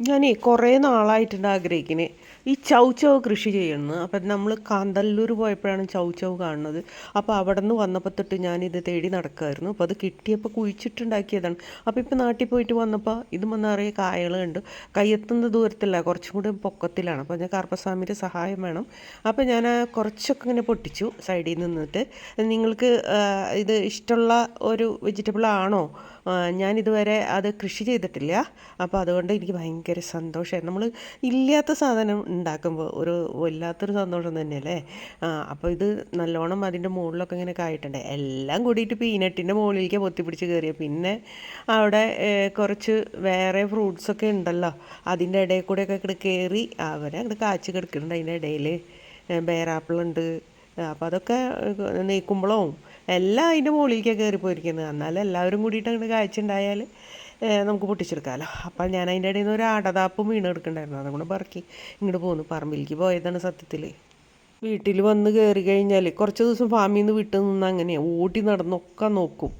ഞാനേ കുറേ നാളായിട്ടുണ്ട് ആഗ്രഹിക്കുന്നത് ഈ ചൗ കൃഷി ചെയ്യുന്നത് അപ്പം നമ്മൾ കാന്തല്ലൂർ പോയപ്പോഴാണ് ചൗ കാണുന്നത്. അപ്പോൾ അവിടെ നിന്ന് വന്നപ്പോൾ തൊട്ട് ഞാനിത് തേടി നടക്കുമായിരുന്നു അപ്പോൾ അത് കിട്ടിയപ്പോൾ കുഴിച്ചിട്ടുണ്ടാക്കിയതാണ്. അപ്പോൾ ഇപ്പോൾ നാട്ടിൽ പോയിട്ട് വന്നപ്പോൾ ഇത് നിറയെ കായകളുണ്ട് കയ്യെത്തുന്ന ദൂരത്തില്ല കുറച്ചും കൂടി പൊക്കത്തിലാണ്. അപ്പോൾ ഞാൻ കാർപ്പസ്വാമിന്റെ സഹായം വേണം. അപ്പോൾ ഞാൻ കുറച്ചൊക്കെ ഇങ്ങനെ പൊട്ടിച്ചു സൈഡിൽ നിന്നിട്ട്. നിങ്ങൾക്ക് ഇത് ഇഷ്ടമുള്ള ഒരു വെജിറ്റബിൾ ആണോ? ഞാനിതുവരെ അത് കൃഷി ചെയ്തിട്ടില്ല. അപ്പോൾ അതുകൊണ്ട് എനിക്ക് ഭയങ്കര സന്തോഷമായി നമ്മൾ ഇല്ലാത്ത സാധനം ഉണ്ടാക്കുമ്പോൾ ഒരു വല്ലാത്തൊരു സന്തോഷം തന്നെയല്ലേ? അപ്പോൾ ഇത് നല്ലോണം അതിന്റെ മുകളിലൊക്കെ ഇങ്ങനെ കായിട്ടുണ്ട്. എല്ലാം കൂടിയിട്ട് പീനട്ടിന്റെ മുകളിലേക്ക് പൊത്തിപ്പിടിച്ച് കയറിയ പിന്നെ അവിടെ കുറച്ച് വേറെ ഫ്രൂട്ട്സൊക്കെ ഉണ്ടല്ലോ. അതിന്റെ ഇടയിൽ കൂടെയൊക്കെ ഇങ്ങനെ കയറി അവരെ അങ്ങോട്ട് കാച്ചി കിടക്കുന്നുണ്ട്. അതിന്റെ ഇടയിൽ ബേറാപ്പിളുണ്ട്. അപ്പോൾ അതൊക്കെ നെയ്ക്കുമ്പളവും എല്ലാം അതിന്റെ മുകളിലേക്കാണ് കയറിപ്പോയിരിക്കുന്നത് എന്നാലും എല്ലാവരും കൂടിയിട്ട് അങ്ങോട്ട് കാഴ്ചയുണ്ടായാൽ നമുക്ക് പൊട്ടിച്ചെടുക്കാമല്ലോ അപ്പം ഞാൻ അതിന്റെ ഇടയിൽ നിന്ന് ഒരു ആടതാപ്പും വീണെടുക്കണ്ടായിരുന്നു അതുകൊണ്ട് പറക്കി ഇങ്ങോട്ട് പോന്നു. പറമ്പിലേക്ക് പോയതാണ് സത്യത്തിൽ വീട്ടിൽ വന്ന് കയറി കഴിഞ്ഞാൽ കുറച്ച് ദിവസം ഫാമിൽ നിന്ന് വിട്ടു നിന്ന് അങ്ങനെയാണ് ഓടി നടന്നൊക്കെ നോക്കും.